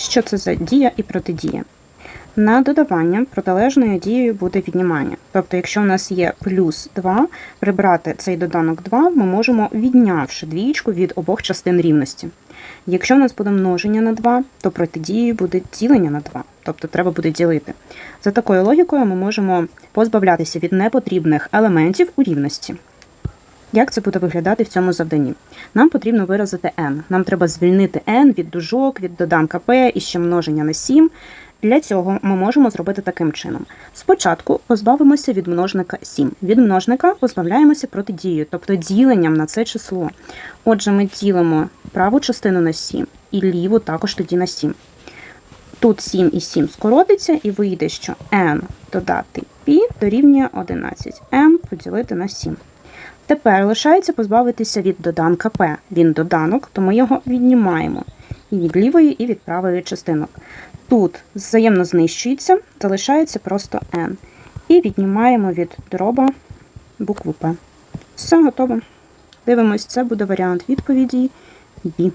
Що це за дія і протидія? На додавання протилежною дією буде віднімання. Тобто, якщо у нас є плюс 2, прибрати цей доданок 2 ми можемо, віднявши двієчку від обох частин рівності. Якщо у нас буде множення на 2, то протидією буде ділення на 2, тобто треба буде ділити. За такою логікою ми можемо позбавлятися від непотрібних елементів у рівності. Як це буде виглядати в цьому завданні? Нам потрібно виразити n. Нам треба звільнити n від дужок, від доданка p і ще множення на 7. Для цього ми можемо зробити таким чином. Спочатку позбавимося від множника 7. Від множника позбавляємося протидією, тобто діленням на це число. Отже, ми ділимо праву частину на 7 і ліву також тоді на 7. Тут 7 і 7 скоротиться, і вийде, що n додати π дорівнює 11. m поділити на 7. Тепер лишається позбавитися від доданка p. Він доданок, то ми його віднімаємо і від лівої, і від правої частинок. Тут взаємно знищується, залишається просто n. І віднімаємо від дроба букву P. Все готово. Дивимось, це буде варіант відповіді B.